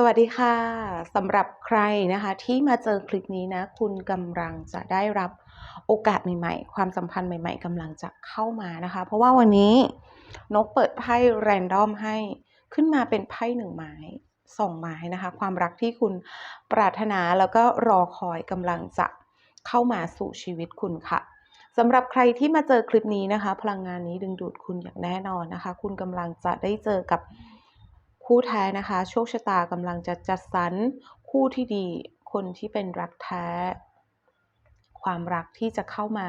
สวัสดีค่ะสำหรับใครนะคะที่มาเจอคลิปนี้นะ คุณกำลังจะได้รับโอกาสใหม่ๆ ความสัมพันธ์ใหม่ ๆกำลังจะเข้ามานะคะ เพราะว่าวันนี้นกเปิดไพ่แรนดอมให้ขึ้นมาเป็นไพ่หนึ่งไม้สองไม้นะคะ ความรักที่คุณปรารถนาแล้วก็รอคอยกำลังจะเข้ามาสู่ชีวิตคุณค่ะสำหรับใครที่มาเจอคลิปนี้นะคะ พลังงานนี้ดึงดูดคุณอย่างแน่นอนนะคะ คุณกำลังจะได้เจอกับ คู่แท้นะคะ โชคชะตากำลังจะจัดสรรคู่ที่ดี คนที่เป็นรักแท้ ความรักที่จะเข้ามา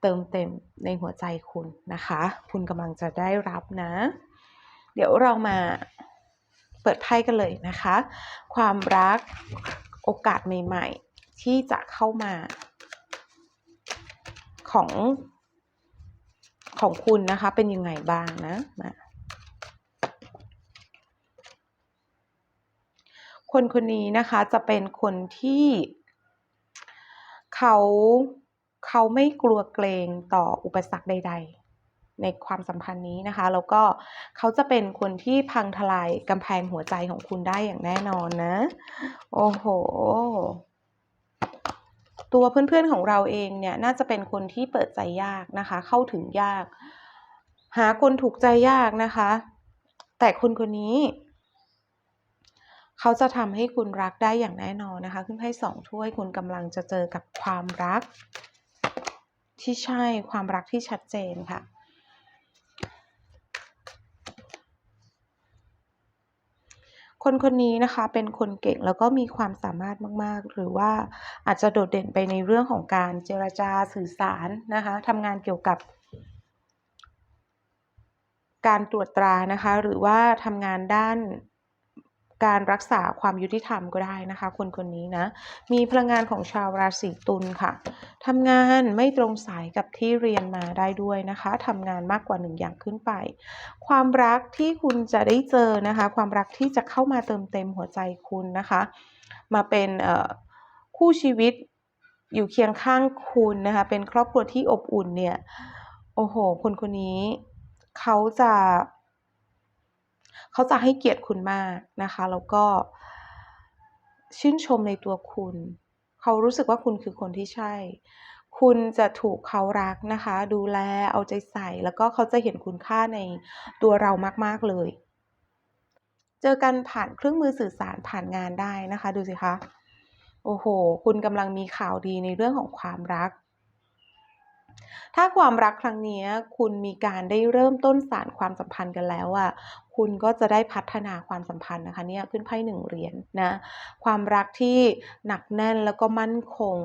เติมเต็มในหัวใจคุณนะคะ คุณกำลังจะได้รับนะ เดี๋ยวเรามาเปิดไพ่กันเลยนะคะ ความรักโอกาสใหม่ ๆ ที่จะเข้ามาของของคุณนะคะเป็นยังไงบ้างนะมา คนคนนี้นะคะจะเป็นคนที่เขาเขาไม่กลัวเกรงต่ออุปสรรคใด ๆ ในความสัมพันธ์นี้นะคะ แล้วก็เขาจะเป็นคนที่พังทลายกำแพงหัวใจของคุณได้อย่างแน่นอนนะ โอ้โห ตัวเพื่อนๆของเราเองเนี่ยน่าจะเป็นคนที่เปิดใจยากนะคะ เข้าถึงยาก หาคนถูกใจยากนะคะ แต่คนคนนี้ เขาจะทำให้คุณรักได้อย่างแน่นอนนะคะ ขึ้นไพ่สองถ้วยคุณกำลังจะเจอกับความรัก ที่ใช่ความรักที่ชัดเจนค่ะ คนคนนี้นะคะเป็นคนเก่งแล้วก็มีความสามารถมาก ๆ หรือว่าอาจจะโดดเด่นไปในเรื่องของการเจรจาสื่อสารนะคะทำงานเกี่ยวกับการตรวจตรานะคะ หรือว่าทำงานด้าน การรักษาความยุติธรรมก็ได้นะคะ คนคนนี้นะ มีพลังงานของชาวราศีตุลค่ะทำงานไม่ตรงสายกับที่เรียนมาได้ด้วยนะคะทำงานมากกว่าหนึ่งอย่างขึ้นไป ความรักที่คุณจะได้เจอนะคะ ความรักที่จะเข้ามาเติมเต็มหัวใจคุณนะคะ มาเป็นคู่ชีวิตอยู่เคียงข้างคุณนะคะ เป็นครอบครัวที่อบอุ่นเนี่ย โอ้โห คนคนนี้เขาจะ เขาจะให้เกียรติคุณมากนะคะ แล้วก็ชื่นชมในตัวคุณ เขารู้สึกว่าคุณคือคนที่ใช่ คุณจะถูกเขารักนะคะ ดูแลเอาใจใส่ แล้วก็เขาจะเห็นคุณค่าในตัวเรามาก ๆ เลย เจอกันผ่านเครื่องมือสื่อสารผ่านงานได้นะคะ ดูสิคะ โอ้โห คุณกำลังมีข่าวดีในเรื่องของความรัก ถ้าความรักครั้งนี้คุณมีการได้เริ่มต้นสารความสัมพันธ์กันแล้วอะคุณก็จะได้พัฒนาความสัมพันธ์นะคะเนี่ยขึ้นไพ่หนึ่งเหรียญนนะความรักที่หนักแน่นแล้วก็มั่นคง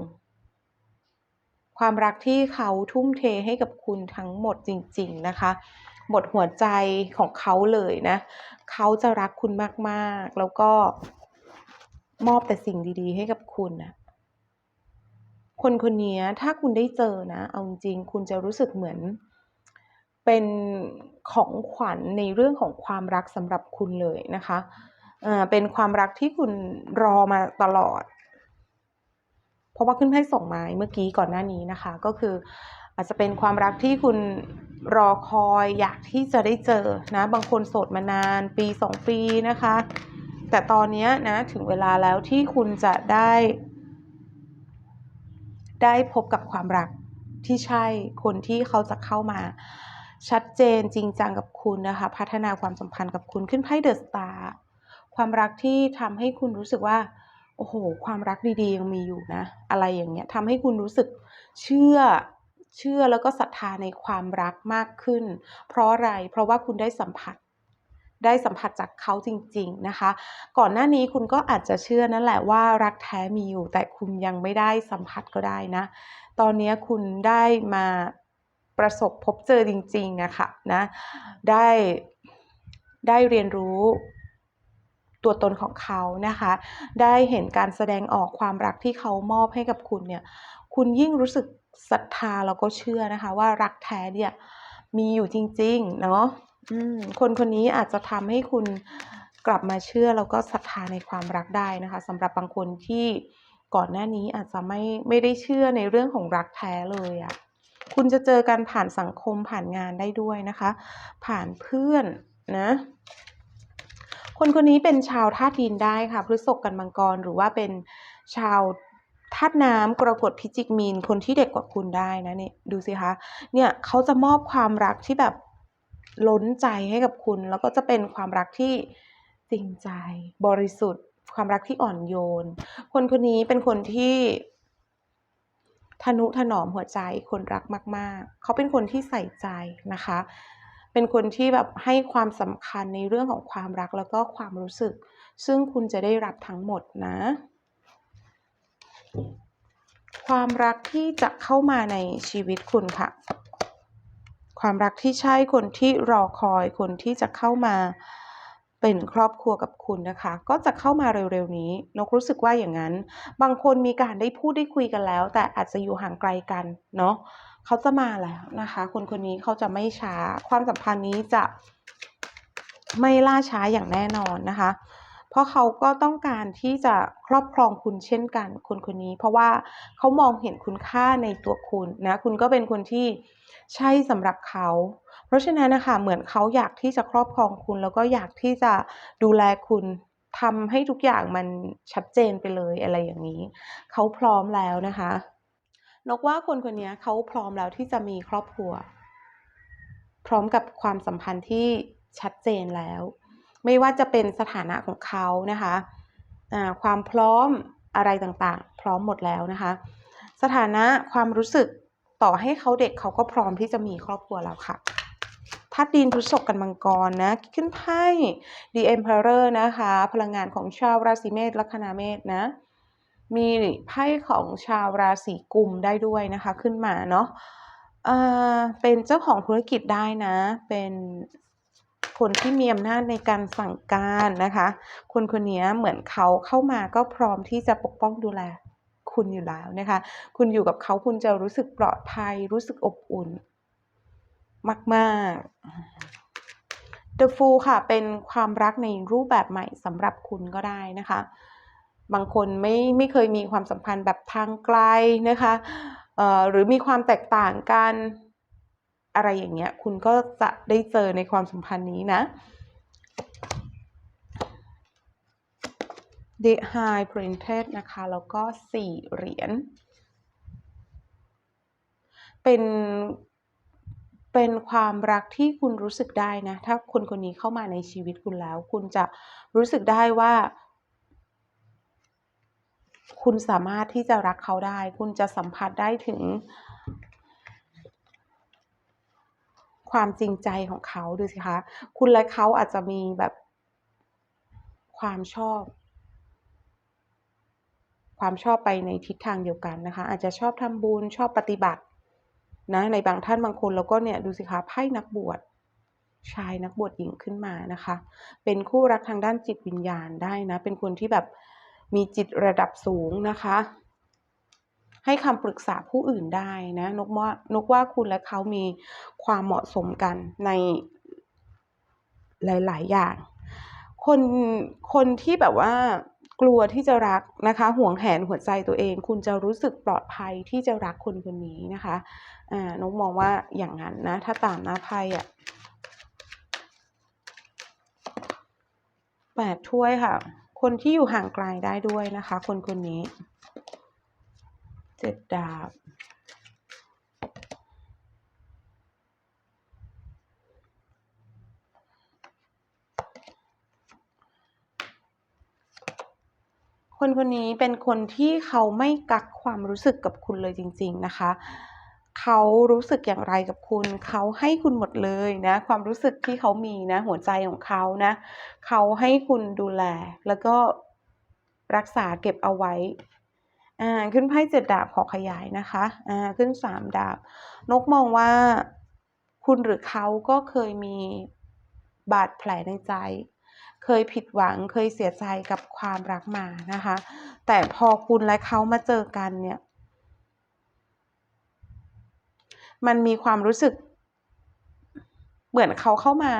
ความรักที่เขาทุ่มเทให้กับคุณทั้งหมดจริง ๆนะคะหมดหัวใจของเขาเลยนะ เขาจะรักคุณมากๆ แล้วก็มอบแต่สิ่งดี ๆ ให้กับคุณนะ คนคนนี้ถ้าคุณได้เจอนะ เอาจริงคุณจะรู้สึกเหมือน เป็นของขวัญในเรื่องของความรักสำหรับคุณเลยนะคะเป็นความรักที่คุณรอมาตลอด เพราะว่าขึ้นให้สองไม้เมื่อกี้ก่อนหน้านี้นะคะ ก็คืออาจจะเป็นความรักที่คุณรอคอยอยากที่จะได้เจอนะ บางคนโสดมานานปีสองปีนะคะ แต่ตอนนี้นะถึงเวลาแล้วที่คุณจะได้ ได้พบกับความรักที่ใช่คนที่เขาจะเข้ามา ชัดเจนจริงจังกับคุณนะคะ พัฒนาความสัมพันธ์กับคุณขึ้นไพ่เดอะสตาร์ความรักที่ทำให้คุณรู้สึกว่า โอ้โห ความรักดีๆยังมีอยู่นะ อะไรอย่างเงี้ยทำให้คุณรู้สึกเชื่อเชื่อแล้วก็ศรัทธาในความรักมากขึ้น เพราะอะไรเพราะว่าคุณได้สัมผัส ได้สัมผัสจากเขาจริง ๆนะคะ ก่อนหน้านี้คุณก็อาจจะเชื่อนั่นแหละว่ารักแท้มีอยู่ แต่คุณยังไม่ได้สัมผัสก็ได้นะ ตอนนี้คุณได้มาประสบพบเจอจริงๆอะค่ะนะได้ได้เรียนรู้ตัวตนของเขานะคะ ได้เห็นการแสดงออกความรักที่เขามอบให้กับคุณเนี่ย คุณยิ่งรู้สึกศรัทธาแล้วก็เชื่อนะคะ ว่ารักแท้เนี่ยมีอยู่จริงๆเนาะ คนคนนี้อาจจะทำให้คุณกลับมาเชื่อแล้วก็ศรัทธาในความรักได้นะคะสำหรับบางคนที่ก่อนหน้านี้อาจจะไม่ไม่ได้เชื่อในเรื่องของรักแท้เลยอะคุณจะเจอกันผ่านสังคมผ่านงานได้ด้วยนะคะ ผ่านเพื่อนนะคนคนนี้เป็นชาวธาตุดินได้ค่ะพฤษภกันมังกรหรือว่าเป็นชาวธาตุน้ำกรกฎพิจิกมีนคนที่เด็กกว่าคุณได้นะเนี่ยดูสิคะเนี่ยเขาจะมอบความรักที่แบบ ล้นใจให้กับคุณ แล้วก็จะเป็นความรักที่จริงใจ บริสุทธิ์ ความรักที่อ่อนโยน คนคนนี้เป็นคนที่ทนุถนอมหัวใจคนรักมาก ๆ เขาเป็นคนที่ใส่ใจนะคะ เป็นคนที่แบบให้ความสำคัญในเรื่องของความรักแล้วก็ความรู้สึก ซึ่งคุณจะได้รับทั้งหมดนะ ความรักที่จะเข้ามาในชีวิตคุณค่ะ ความรักที่ใช่คนที่รอคอยคนที่จะเข้ามาเป็นครอบครัวกับคุณนะคะ ก็จะเข้ามาเร็วๆนี้นกรู้สึกว่าอย่างนั้น บางคนมีการได้พูดได้คุยกันแล้ว แต่อาจจะอยู่ห่างไกลกันเนาะเขาจะมาแล้วนะคะ คนคนนี้เขาจะไม่ช้า ความสัมพันธ์นี้จะไม่ล่าช้าอย่างแน่นอนนะคะ เพราะเขาก็ต้องการที่จะครอบครองคุณเช่นกัน คนคนนี้ เพราะว่าเขามองเห็นคุณค่าในตัวคุณนะ คุณก็เป็นคนที่ ใช่สำหรับเขา เพราะฉะนั้นนะคะเหมือนเขาอยากที่จะครอบครองคุณ แล้วก็อยากที่จะดูแลคุณทำให้ทุกอย่างมันชัดเจนไปเลยอะไรอย่างนี้ เขาพร้อมแล้วนะคะ นกว่าคนคนนี้เขาพร้อมแล้วที่จะมีครอบครัว พร้อมกับความสัมพันธ์ที่ชัดเจนแล้ว ไม่ว่าจะเป็นสถานะของเขานะคะะความพร้อมอะไรต่างๆ พร้อมหมดแล้วนะคะ สถานะความรู้สึก ต่อให้เขาเด็กเขาก็พร้อมที่จะมีครอบครัวแล้วค่ะธาตุดินพฤษภกันมังกรนะขึ้นไพ่ The Emperor นะคะ พลังงานของชาวราศีเมษลัคนาเมษนะ มีไพ่ของชาวราศีกุมได้ด้วยนะคะ ขึ้นมาเนาะเป็นเจ้าของธุรกิจได้นะ เป็นคนที่มีอำนาจในการสั่งการนะคะ คนคนนี้เหมือนเขาเข้ามาก็พร้อมที่จะปกป้องดูแล คุณอยู่แล้วนะคะ คุณอยู่กับเขาคุณจะรู้สึกปลอดภัย รู้สึกอบอุ่น มากๆ The Fool ค่ะ เป็นความรักในรูปแบบใหม่สำหรับคุณก็ได้นะคะ บางคนไม่ไม่เคยมีความสัมพันธ์แบบทางไกลนะคะหรือมีความแตกต่างกันอะไรอย่างเงี้ย คุณก็จะได้เจอในความสัมพันธ์นี้นะ The High Princess นะคะ แล้วก็สี่เหรียญ เป็นเป็นความรักที่คุณรู้สึกได้นะ ถ้าคนคนนี้เข้ามาในชีวิตคุณแล้ว คุณจะรู้สึกได้ว่า คุณสามารถที่จะรักเขาได้ คุณจะสัมผัสได้ถึง ความจริงใจของเขาดูสิคะ คุณและเขาอาจจะมีแบบความชอบ ความชอบไปในทิศทางเดียวกันนะคะ อาจจะชอบทำบุญชอบปฏิบัตินะในบางท่านบางคนแล้วก็เนี่ยดูสิคะไพ่นักบวชชายนักบวชหญิงขึ้นมานะคะ เป็นคู่รักทางด้านจิตวิญญาณได้นะ เป็นคนที่แบบมีจิตระดับสูงนะคะ ให้คำปรึกษาผู้อื่นได้นะนกว่านกว่าคุณและเขามีความเหมาะสมกันในหลาย ๆ อย่าง คนคนที่แบบว่า กลัวที่จะรักนะคะ ห่วงแหนหัวใจตัวเอง คุณจะรู้สึกปลอดภัยที่จะรักคนคนนี้นะคะอ่าน้องมองว่าอย่างนั้นนะ ถ้าตามหน้าไพ่อะแปดถ้วยค่ะ คนที่อยู่ห่างไกลได้ด้วยนะคะ คนคนนี้เจ็ดดาบ คนคนนี้เป็นคนที่เขาไม่กักความรู้สึกกับคุณเลยจริง ๆนะคะ เขารู้สึกอย่างไรกับคุณ เขาให้คุณหมดเลยนะ ความรู้สึกที่เขามีนะ หัวใจของเขานะ เขาให้คุณดูแล แล้วก็รักษาเก็บเอาไว้อ่าขึ้นไพ่เจ็ดดาบขอขยายนะคะอ่าขึ้นสามดาบ นกมองว่าคุณหรือเขาก็เคยมีบาดแผลในใจ เคยผิดหวังเคยเสียใจกับความรักมานะคะ แต่พอคุณและเขามาเจอกันเนี่ย มันมีความรู้สึก เหมือนเขาเข้ามา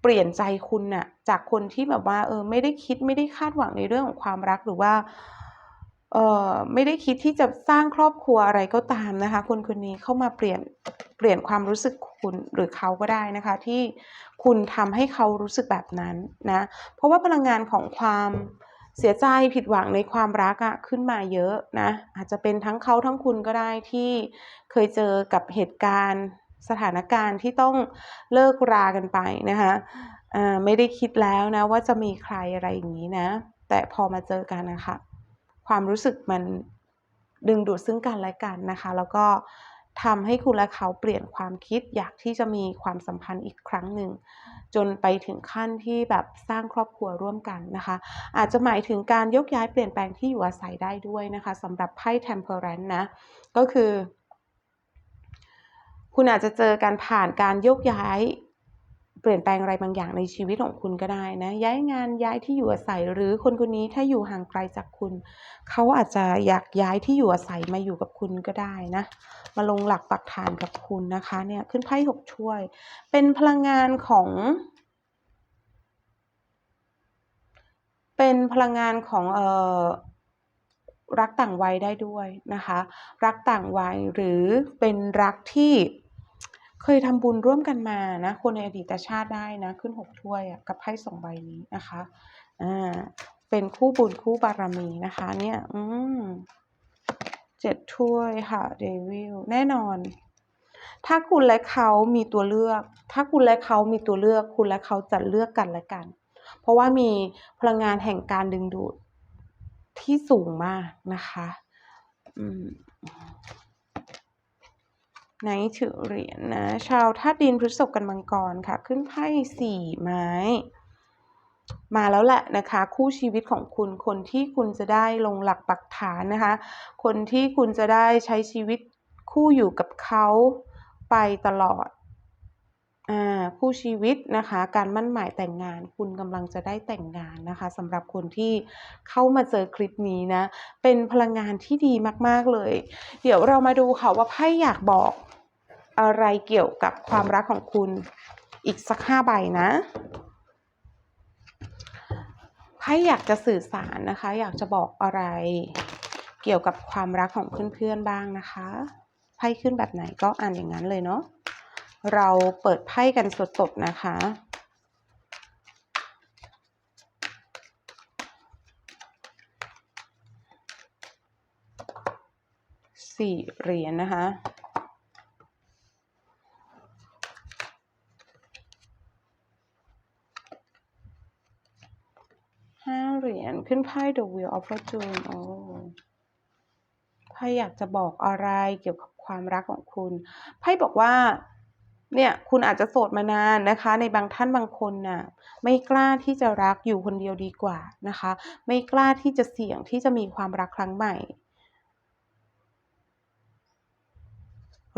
เปลี่ยนใจคุณน่ะ จากคนที่แบบว่า เออ ไม่ได้คิดไม่ได้คาดหวังในเรื่องของความรักหรือว่า ไม่ได้คิดที่จะสร้างครอบครัวอะไรก็ตามนะคะ คนคนนี้เข้ามาเปลี่ยนเปลี่ยนความรู้สึกคุณหรือเขาก็ได้นะคะ ที่คุณทำให้เขารู้สึกแบบนั้นนะเพราะว่าพลังงานของความเสียใจผิดหวังในความรักอะขึ้นมาเยอะนะอาจจะเป็นทั้งเขาทั้งคุณก็ได้ที่เคยเจอกับเหตุการณ์สถานการณ์ที่ต้องเลิกรากันไปนะคะไม่ได้คิดแล้วนะว่าจะมีใครอะไรอย่างนี้นะ แต่พอมาเจอกันนะคะ ความรู้สึกมันดึงดูดซึ่งกันและกันนะคะ แล้วก็ทำให้คุณและเขาเปลี่ยนความคิดอยากที่จะมีความสัมพันธ์อีกครั้งหนึ่ง จนไปถึงขั้นที่แบบสร้างครอบครัวร่วมกันนะคะ อาจจะหมายถึงการยกย้ายเปลี่ยนแปลงที่อยู่อาศัยได้ด้วยนะคะสำหรับไพ่ Temperance นะ ก็คือ คุณอาจจะเจอการผ่านการยกย้าย เปลี่ยนแปลงอะไรบางอย่างในชีวิตของคุณก็ได้นะย้ายงานย้ายที่อยู่อาศัยหรือคนคนนี้ถ้าอยู่ห่างไกลจากคุณ เขาอาจจะอยากย้ายที่อยู่อาศัยมาอยู่กับคุณก็ได้นะมาลงหลักปักฐานกับคุณนะคะเนี่ยขึ้นไพ่หกช่วย เป็นพลังงานของ เป็นพลังงานของเอ่อรักต่างวัยได้ด้วยนะคะ รักต่างวัยหรือเป็นรักที่ เคยทำบุญร่วมกันมานะคนในอดีตชาติได้นะ ขึ้นหกถ้วยกับไพ่สองใบนี้นะคะอ่าเป็นคู่บุญคู่บารมีนะคะ เนี่ย อืมเจ็ดถ้วยค่ะเดวิลแน่นอน ถ้าคุณและเขามีตัวเลือก ถ้าคุณและเขามีตัวเลือก คุณและเขาจะเลือกกันและกัน เพราะว่ามีพลังงานแห่งการดึงดูดที่สูงมากนะคะ อืม ไนถือเหรียญนะ ชาวธาตุดินพฤษภกันมังกรค่ะ ขึ้นไพ่สี่ไม้ มาแล้วแหละนะคะ คู่ชีวิตของคุณคนที่คุณจะได้ลงหลักปักฐานนะคะ คนที่คุณจะได้ใช้ชีวิตคู่อยู่กับเขาไปตลอดอคู่ชีวิตนะคะการมั่นหมายแต่งงาน คุณกำลังจะได้แต่งงานนะคะสำหรับคนที่เข้ามาเจอคลิปนี้นะ เป็นพลังงานที่ดีมาก ๆ เลย เดี๋ยวเรามาดูค่ะว่าไพ่อยากบอก อะไรเกี่ยวกับความรักของคุณอีกสักห้าใบนะไพ่อยากจะสื่อสารนะคะ อยากจะบอกอะไร เกี่ยวกับความรักของเพื่อนๆบ้างนะคะไพ่ขึ้นแบบไหนก็อ่านอย่างนั้นเลยเนาะเราเปิดไพ่กันสดๆนะคะสี่เหรียญนะคะ ห้า เหรียญขึ้นไพ่ The Wheel of Fortune โอ้ไพ่อยากจะบอกอะไรเกี่ยวกับความรักของคุณ ไพ่บอกว่า เนี่ยคุณอาจจะโสดมานานนะคะ ในบางท่านบางคนน่ะ ไม่กล้าที่จะรักอยู่คนเดียวดีกว่านะคะ ไม่กล้าที่จะเสี่ยงที่จะมีความรักครั้งใหม่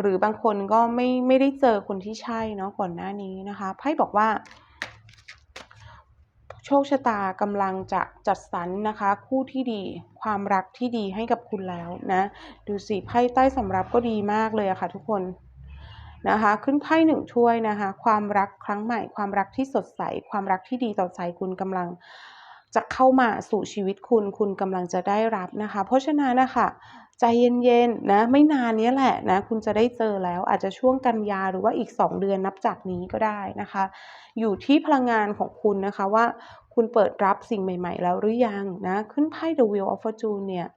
หรือบางคนก็ไม่ไม่ได้เจอคนที่ใช่เนาะก่อนหน้านี้นะคะ ไพ่บอกว่า โชคชะตากำลังจะจัดสรรนะคะ คู่ที่ดี ความรักที่ดีให้กับคุณแล้วนะ ดูสิไพ่ใต้สำรับก็ดีมากเลยอะค่ะทุกคนนะคะ ขึ้นไพ่หนึ่งถ้วยนะคะ ความรักครั้งใหม่ ความรักที่สดใส ความรักที่ดีต่อใจคุณกำลัง จะเข้ามาสู่ชีวิตคุณ คุณกำลังจะได้รับนะคะ เพราะฉะนั้นนะคะใจเย็นๆนะไม่นานนี้แหละนะคุณจะได้เจอแล้วอาจจะช่วงกันยาหรือว่าอีก 2 เดือนนับจากนี้ก็ได้นะคะ อยู่ที่พลังงานของคุณนะคะว่าคุณเปิดรับสิ่งใหม่ ๆ แล้วหรือยังนะขึ้นไพ่ The Wheel of Fortune เนี่ย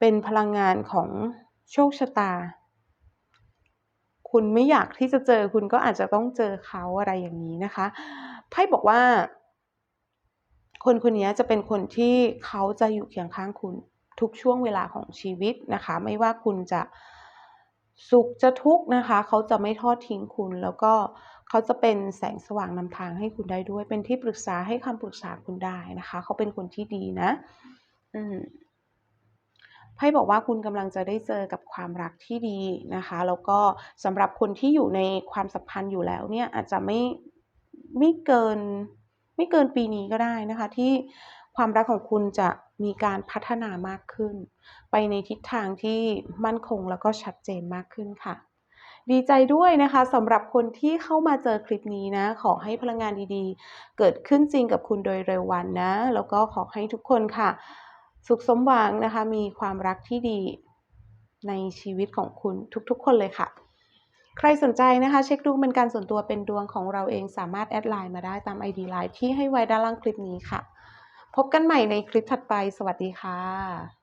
เป็นพลังงานของโชคชะตา คุณไม่อยากที่จะเจอคุณก็อาจจะต้องเจอเขาอะไรอย่างนี้นะคะไพ่บอกว่า คนคนนี้จะเป็นคนที่เขาจะอยู่เคียงข้างคุณทุกช่วงเวลาของชีวิตนะคะ ไม่ว่าคุณจะสุขจะทุกข์นะคะ เขาจะไม่ทอดทิ้งคุณ แล้วก็เขาจะเป็นแสงสว่างนำทางให้คุณได้ด้วย เป็นที่ปรึกษาให้คำปรึกษาคุณได้นะคะ เขาเป็นคนที่ดีนะ อืมไพ่บอกว่าคุณกำลังจะได้เจอกับความรักที่ดีนะคะ แล้วก็สำหรับคนที่อยู่ในความสัมพันธ์อยู่แล้วเนี่ยอาจจะไม่ไม่เกิน ไม่เกินปีนี้ก็ได้นะคะ ที่ความรักของคุณจะมีการพัฒนามากขึ้น ไปในทิศทางที่มั่นคงแล้วก็ชัดเจนมากขึ้นค่ะ ดีใจด้วยนะคะสำหรับคนที่เข้ามาเจอคลิปนี้นะ ขอให้พลังงานดีๆ เกิดขึ้นจริงกับคุณโดยเร็ววันนะ แล้วก็ขอให้ทุกคนค่ะ สุขสมหวังนะคะ มีความรักที่ดีในชีวิตของคุณทุกๆ คนเลยค่ะ ใครสนใจนะคะเช็คดูเป็นการส่วนตัวเป็นดวงของเราเองสามารถแอดไลน์มาได้ตาม ID ไลน์ที่ให้ไว้ด้านล่างคลิปนี้ค่ะ พบกันใหม่ในคลิปถัดไป สวัสดีค่ะ